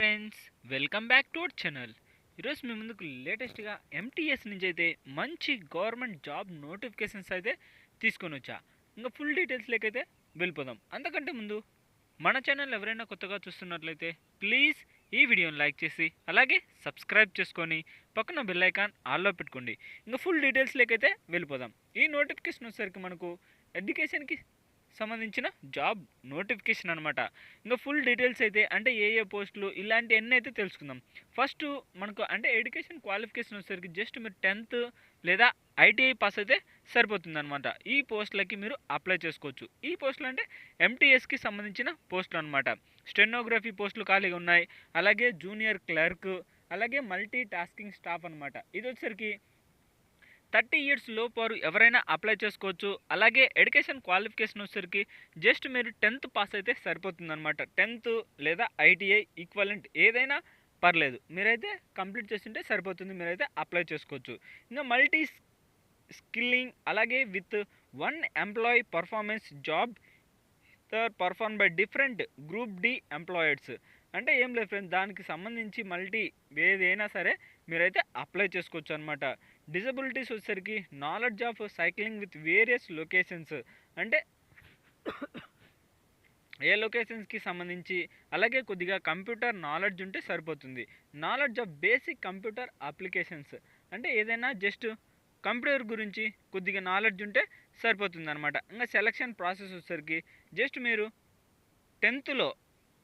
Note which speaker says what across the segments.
Speaker 1: Friends welcome back to our channel. ఈరోజు మీ ముందుకు లేటెస్ట్గా ఎంటీఎస్ నుంచి అయితే మంచి గవర్నమెంట్ జాబ్ నోటిఫికేషన్స్ అయితే తీసుకొని వచ్చా. ఇంకా ఫుల్ డీటెయిల్స్ లేకైతే వెళ్ళిపోదాం. అంతకంటే ముందు మన ఛానల్ ఎవరైనా కొత్తగా చూస్తున్నట్లయితే ప్లీజ్ ఈ వీడియోని లైక్ చేసి అలాగే సబ్స్క్రైబ్ చేసుకొని పక్కన బెల్ ఐకాన్ ఆల్లో పెట్టుకోండి. ఇంకా ఫుల్ డీటెయిల్స్ లేకైతే వెళ్ళిపోదాం. ఈ నోటిఫికేషన్ వచ్చేసరికి మనకు ఎడ్యుకేషన్కి సంబంధించిన జాబ్ నోటిఫికేషన్ అనమాట ఇంకా ఫుల్ డీటెయిల్స్ అయితే అంటే ఏ ఏ పోస్టులు ఇలాంటి అయితే తెలుసుకుందాం. ఫస్ట్ మనకు అంటే ఎడ్యుకేషన్ క్వాలిఫికేషన్ వచ్చేసరికి జస్ట్ మీరు టెన్త్ లేదా ఐటీఐ పాస్ అయితే సరిపోతుంది అనమాట ఈ పోస్టులకి మీరు అప్లై చేసుకోవచ్చు. ఈ పోస్టులు అంటే ఎంటీఎస్కి సంబంధించిన పోస్టులు అనమాట స్టెనోగ్రఫీ పోస్టులు ఖాళీగా ఉన్నాయి. అలాగే జూనియర్ క్లర్క్ అలాగే మల్టీ టాస్కింగ్ స్టాఫ్ అనమాట ఇది వచ్చేసరికి థర్టీ ఇయర్స్ లోపు వారు ఎవరైనా అప్లై చేసుకోవచ్చు. అలాగే ఎడ్యుకేషన్ క్వాలిఫికేషన్ వచ్చేసరికి జస్ట్ మీరు టెన్త్ పాస్ అయితే సరిపోతుంది అనమాట టెన్త్ లేదా ఐటీఐ ఈక్వలెంట్ ఏదైనా పర్లేదు. మీరైతే కంప్లీట్ చేస్తుంటే సరిపోతుంది. మీరైతే అప్లై చేసుకోవచ్చు. ఇంకా మల్టీ స్కిల్లింగ్ అలాగే with one employee performance job perform by different group D employers. అంటే ఏం లేదు ఫ్రెండ్స్ దానికి సంబంధించి మల్టీ ఏదైనా సరే మీరైతే అప్లై చేసుకోవచ్చు అనమాట డిజబిలిటీస్ వచ్చేసరికి knowledge of cycling with various locations. అంటే ఏ లొకేషన్స్కి సంబంధించి అలాగే కొద్దిగా కంప్యూటర్ నాలెడ్జ్ ఉంటే సరిపోతుంది. Knowledge of basic computer applications. అంటే ఏదైనా జస్ట్ కంప్యూటర్ గురించి కొద్దిగా నాలెడ్జ్ ఉంటే సరిపోతుంది అనమాట ఇంకా సెలక్షన్ ప్రాసెస్ వచ్చేసరికి జస్ట్ మీరు టెన్త్లో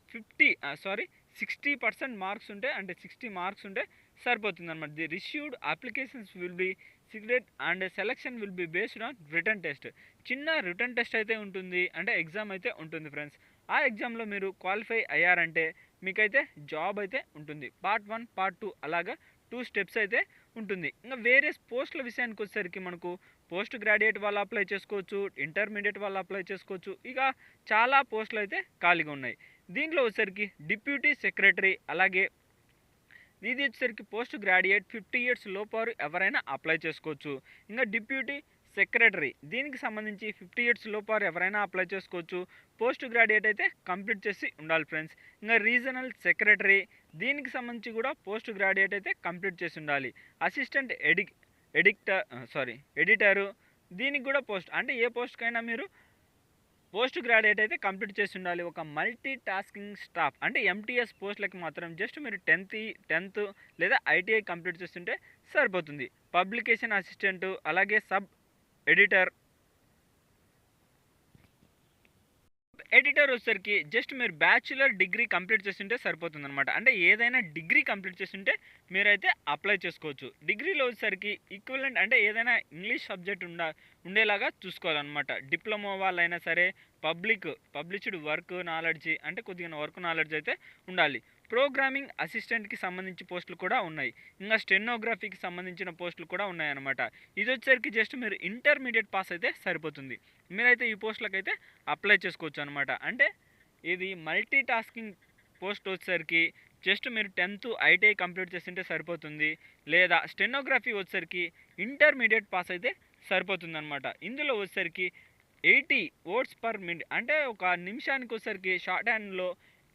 Speaker 1: fifty sorry sixty percent marks ఉంటే అంటే సిక్స్టీ మార్క్స్ ఉంటే సరిపోతుంది అనమాట the received applications will be segregated and selection will be based on written test. చిన్న రిటర్న్ టెస్ట్ అయితే ఉంటుంది అంటే ఎగ్జామ్ అయితే ఉంటుంది ఫ్రెండ్స్. ఆ ఎగ్జామ్లో మీరు క్వాలిఫై అయ్యారంటే మీకైతే జాబ్ అయితే ఉంటుంది. పార్ట్ వన్ పార్ట్ టూ అలాగా టూ స్టెప్స్ అయితే ఉంటుంది. ఇంకా వేరియస్ పోస్టుల విషయానికి వచ్చేసరికి మనకు పోస్ట్ గ్రాడ్యుయేట్ వాళ్ళు అప్లై చేసుకోవచ్చు ఇంటర్మీడియట్ వాళ్ళు అప్లై చేసుకోవచ్చు ఇక చాలా పోస్టులు అయితే ఖాళీగా ఉన్నాయి. దీంట్లో వచ్చేసరికి డిప్యూటీ సెక్రటరీ అలాగే ఇది వచ్చేసరికి పోస్ట్ గ్రాడ్యుయేట్ ఫిఫ్టీ ఇయర్స్ లోపారు ఎవరైనా అప్లై చేసుకోవచ్చు. ఇంకా డిప్యూటీ సెక్రటరీ దీనికి సంబంధించి ఫిఫ్టీ ఇయర్స్ లోపారు ఎవరైనా అప్లై చేసుకోవచ్చు. పోస్ట్ గ్రాడ్యుయేట్ అయితే కంప్లీట్ చేసి ఉండాలి ఫ్రెండ్స్. ఇంకా రీజనల్ సెక్రటరీ దీనికి సంబంధించి కూడా పోస్ట్ గ్రాడ్యుయేట్ అయితే కంప్లీట్ చేసి ఉండాలి. అసిస్టెంట్ ఎడి ఎడిక్టర్ సారీ ఎడిటరు దీనికి కూడా పోస్ట్ అంటే ఏ పోస్ట్కైనా మీరు పోస్ట్ గ్రాడ్యుయేట్ అయితే కంప్లీట్ చేసి ఉండాలి. ఒక మల్టీ టాస్కింగ్ స్టాఫ్ అంటే ఎంటీఎస్ పోస్టులకి మాత్రం జస్ట్ మీరు టెన్త్ టెన్త్ లేదా ఐటీఐ కంప్లీట్ చేస్తుంటే సరిపోతుంది. పబ్లికేషన్ అసిస్టెంట్ అలాగే సబ్ ఎడిటర్ ఎడిటర్ వచ్చేసరికి జస్ట్ మీరు బ్యాచులర్ డిగ్రీ కంప్లీట్ చేస్తుంటే సరిపోతుంది అనమాట అంటే ఏదైనా డిగ్రీ కంప్లీట్ చేస్తుంటే మీరైతే అప్లై చేసుకోవచ్చు. డిగ్రీలో వచ్చేసరికి ఈక్వలెంట్ అంటే ఏదైనా ఇంగ్లీష్ సబ్జెక్ట్ ఉండ ఉండేలాగా చూసుకోవాలన్నమాట. డిప్లొమా వాళ్ళైనా సరే పబ్లిక్ పబ్లిష్డ్ వర్క్ నాలెడ్జ్ అంటే కొద్దిగా వర్క్ నాలెడ్జ్ అయితే ఉండాలి. ప్రోగ్రామింగ్ అసిస్టెంట్కి సంబంధించి పోస్టులు కూడా ఉన్నాయి. ఇంకా స్టెనోగ్రఫీకి సంబంధించిన పోస్టులు కూడా ఉన్నాయన్నమాట. ఇది వచ్చేసరికి జస్ట్ మీరు ఇంటర్మీడియట్ పాస్ అయితే సరిపోతుంది. మీరైతే ఈ పోస్టులకైతే అప్లై చేసుకోవచ్చు అనమాట అంటే ఇది మల్టీ టాస్కింగ్ పోస్ట్ వచ్చేసరికి జస్ట్ మీరు టెన్త్ ఐటీఐ కంప్లీట్ చేస్తుంటే సరిపోతుంది. లేదా స్టెనోగ్రఫీ వచ్చేసరికి ఇంటర్మీడియట్ పాస్ అయితే సరిపోతుంది అనమాట ఇందులో వచ్చేసరికి ఎయిటీ వర్డ్స్ పర్ మినిట్ అంటే ఒక నిమిషానికి వచ్చేసరికి షార్ట్ హ్యాండ్లో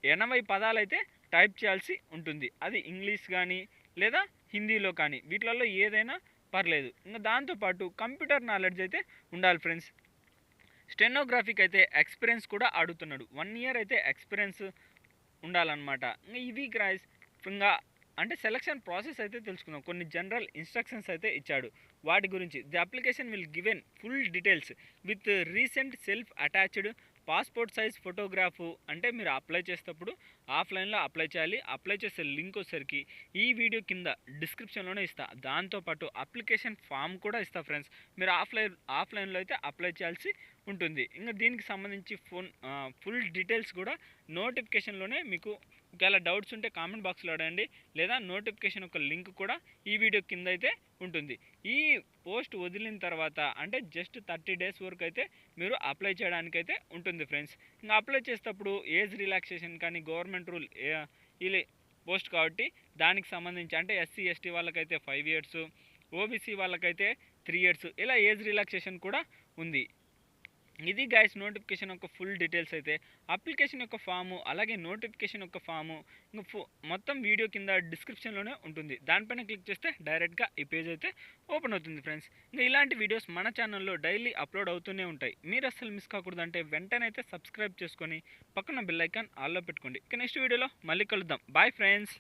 Speaker 1: ఎనభై పదాలు అయితే టైప్ చేయాల్సి ఉంటుంది. అది ఇంగ్లీష్ కానీ లేదా హిందీలో కానీ వీటిలలో ఏదైనా పర్లేదు. ఇంకా దాంతోపాటు కంప్యూటర్ నాలెడ్జ్ అయితే ఉండాలి ఫ్రెండ్స్. స్టెనోగ్రఫీకి అయితే ఎక్స్పీరియన్స్ కూడా అడుగుతున్నాడు. వన్ ఇయర్ అయితే ఎక్స్పీరియన్స్ ఉండాలన్నమాట. ఇంకా ఇవి క్రైస్ ఇంకా అంటే సెలక్షన్ ప్రాసెస్ అయితే తెలుసుకున్నాం కొన్ని జనరల్ ఇన్స్ట్రక్షన్స్ అయితే ఇచ్చాడు. వాటి గురించి the application will given full details with recent self attached passport size photograph అంటే మీరు అప్లై చేసేటప్పుడు ఆఫ్లైన్లో అప్లై చేయాలి. అప్లై చేసే లింక్ వచ్చేసరికి ఈ వీడియో కింద డిస్క్రిప్షన్లోనే ఇస్తా. దాంతోపాటు అప్లికేషన్ ఫామ్ కూడా ఇస్తా ఫ్రెండ్స్ మీరు ఆఫ్లైన్ ఆఫ్లైన్లో అయితే అప్లై చేయాల్సి ఉంటుంది. ఇంకా దీనికి సంబంధించి ఫోన్ ఫుల్ డీటెయిల్స్ కూడా నోటిఫికేషన్లోనే మీకు ఒకవేళ డౌట్స్ ఉంటే కామెంట్ బాక్స్లో అడగండి. లేదా నోటిఫికేషన్ ఒక లింక్ కూడా ఈ వీడియో కింద అయితే ఉంటుంది. ఈ పోస్ట్ వదిలిన తర్వాత అంటే జస్ట్ థర్టీ డేస్ వరకు అయితే మీరు అప్లై చేయడానికైతే ఉంటుంది ఫ్రెండ్స్. ఇంకా అప్లై చేసేటప్పుడు ఏజ్ రిలాక్సేషన్ కానీ గవర్నమెంట్ రూల్ ఇలా పోస్ట్ కాబట్టి దానికి సంబంధించి అంటే ఎస్సీ ఎస్టీ వాళ్ళకైతే ఫైవ్ ఇయర్స్ ఓబీసీ వాళ్ళకైతే త్రీ ఇయర్స్ ఇలా ఏజ్ రిలాక్సేషన్ కూడా ఉంది. ఇది గైస్ నోటిఫికేషన్ యొక్క ఫుల్ డీటెయిల్స్ అయితే అప్లికేషన్ యొక్క ఫాము అలాగే నోటిఫికేషన్ యొక్క ఫాము ఇంకా మొత్తం వీడియో కింద డిస్క్రిప్షన్లోనే ఉంటుంది. దానిపైన క్లిక్ చేస్తే డైరెక్ట్గా ఈ పేజ్ అయితే ఓపెన్ అవుతుంది ఫ్రెండ్స్ ఇంకా ఇలాంటి వీడియోస్ మన ఛానల్లో డైలీ అప్లోడ్ అవుతూనే ఉంటాయి. మీరు అసలు మిస్ కాకూడదు అంటే వెంటనే అయితే సబ్స్క్రైబ్ చేసుకొని పక్కన బెల్ ఐకాన్ ఆల్లో పెట్టుకోండి. ఇక నెక్స్ట్ వీడియోలో మళ్ళీ కలుద్దాం. Bye friends